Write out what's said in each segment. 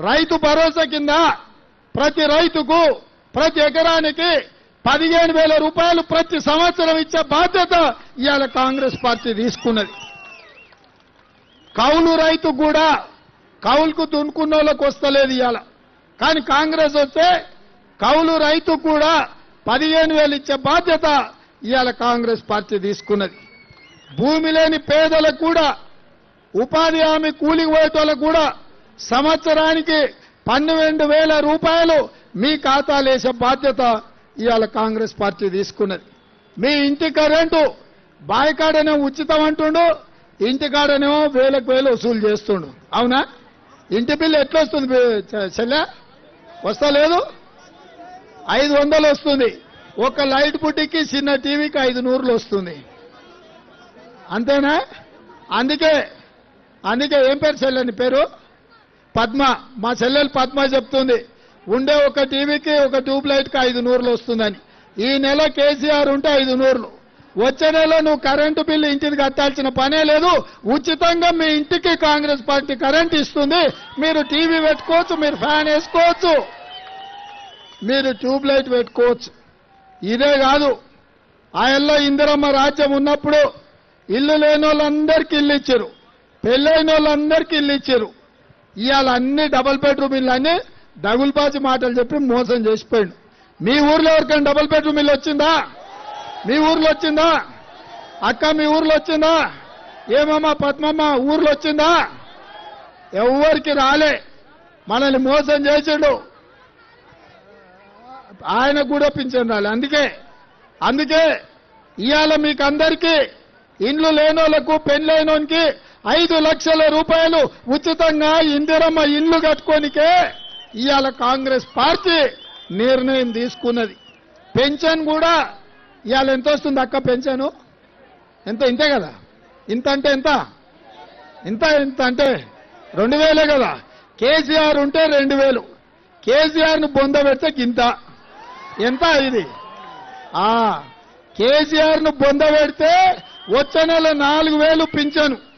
రైతు భరోసా కింద ప్రతి రైతుకు ప్రతి ఎకరానికి పదిహేను వేల రూపాయలు ప్రతి సంవత్సరం ఇచ్చే బాధ్యత ఇవాళ కాంగ్రెస్ పార్టీ తీసుకున్నది. కౌలు రైతు కూడా కౌలుకు దున్నుకున్న వాళ్ళకు వస్తలేదు ఇవాళ. కానీ కాంగ్రెస్ వస్తే కౌలు రైతు కూడా పదిహేను వేలు ఇచ్చే బాధ్యత ఇవాళ కాంగ్రెస్ పార్టీ తీసుకున్నది. భూమి లేని పేదలకు కూడా ఉపాధి హామీ కూలికి పోయేటోళ్ళకు కూడా సంవత్సరానికి పన్నెండు వేల రూపాయలు మీ ఖాతాలు వేసే బాధ్యత ఇవాళ కాంగ్రెస్ పార్టీ తీసుకున్నది. మీ ఇంటి కరెంటు బాయికాడనే ఉచితం అంటుండు ఇంటికాడనేమో వేలకు వేలు వసూలు చేస్తుండు. అవునా? ఇంటి బిల్లు ఎట్లా వస్తుంది చెల్లె? వస్తా లేదు ఐదు వందలు వస్తుంది. ఒక లైట్ పుట్టికి చిన్న టీవీకి ఐదు నూరులు వస్తుంది. అంతేనా? అందుకే అందుకే ఏం పేరు చెల్లెని పేరు? పద్మ మా చెల్లెలు పద్మ చెప్తుంది ఉండే ఒక టీవీకి ఒక ట్యూబ్ లైట్కి ఐదు నూరులు వస్తుందని. ఈ నెల కేసీఆర్ ఉంటే ఐదు నూరులు. వచ్చే నెల నువ్వు కరెంటు బిల్లు ఇంటికి కట్టాల్సిన పనే లేదు. ఉచితంగా మీ ఇంటికి కాంగ్రెస్ పార్టీ కరెంట్ ఇస్తుంది. మీరు టీవీ పెట్టుకోవచ్చు మీరు ఫ్యాన్ వేసుకోవచ్చు. మీరు ట్యూబ్ లైట్ పెట్టుకోవచ్చు. ఇదే కాదు. ఆయల్లో ఇందిరమ్మ రాజ్యం ఉన్నప్పుడు ఇల్లు లేని వాళ్ళందరికీ ఇల్లు ఇచ్చారు. పెళ్ళైన వాళ్ళందరికీ ఇల్లు ఇచ్చారు. ఇవాళ అన్ని డబుల్ బెడ్రూమ్ ఇల్లు అని దగులుబాజీ మాటలు చెప్పి మోసం చేసిపోయిండు. మీ ఊర్లో ఎవరికైనా డబుల్ బెడ్రూమ్ ఇల్లు వచ్చిందా? మీ ఊర్లో వచ్చిందా? అక్క మీ ఊర్లో వచ్చిందా? ఏమమ్మా పద్మమ్మ ఊర్లో వచ్చిందా? ఎవరికి రాలే. మనల్ని మోసం చేసిండు. ఆయన కూడా పింఛన్ రాలే. అందుకే అందుకే ఇవాళ మీకు అందరికీ ఇండ్లు లేనోళ్ళకు పెళ్ళైనోనికి ఐదు లక్షల రూపాయలు ఉచితంగా ఇందిరమ్మ ఇల్లు కట్టుకోనికే ఇవాళ కాంగ్రెస్ పార్టీ నిర్ణయం తీసుకున్నది. పెన్షన్ కూడా ఇవాళ ఎంత వస్తుంది అక్క పెన్షన్? ఎంత ఇంతే కదా? ఇంత అంటే ఎంత? ఇంత ఇంత అంటే రెండు వేలే కదా. కేసీఆర్ ఉంటే రెండు వేలు. కేసీఆర్ను బొంద పెడితే గింత. ఎంత ఇది? కేసీఆర్ను బొంద పెడితే వచ్చే నెల నాలుగు వేలు పింఛను.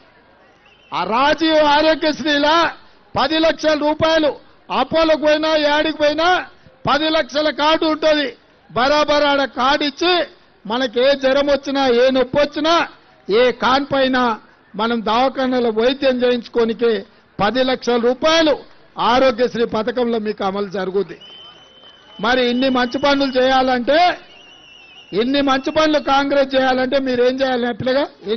ఆ రాజీవ్ ఆరోగ్యశ్రీలా పది లక్షల రూపాయలు అపోలోకి పోయినా యాడికి పోయినా పది లక్షల కార్డు ఉంటుంది. బరాబర్ ఆడ కార్డు ఇచ్చి మనకి ఏ జ్వరం వచ్చినా ఏ నొప్పి వచ్చినా ఏ కాన్ పైన మనం దవాఖానలో వైద్యం చేయించుకోనికి పది లక్షల రూపాయలు ఆరోగ్యశ్రీ పథకంలో మీకు అమలు జరుగుద్ది. మరి ఇన్ని మంచి పనులు చేయాలంటే ఇన్ని మంచి పనులు కాంగ్రెస్ చేయాలంటే మీరు ఏం చేయాలి పిల్లగా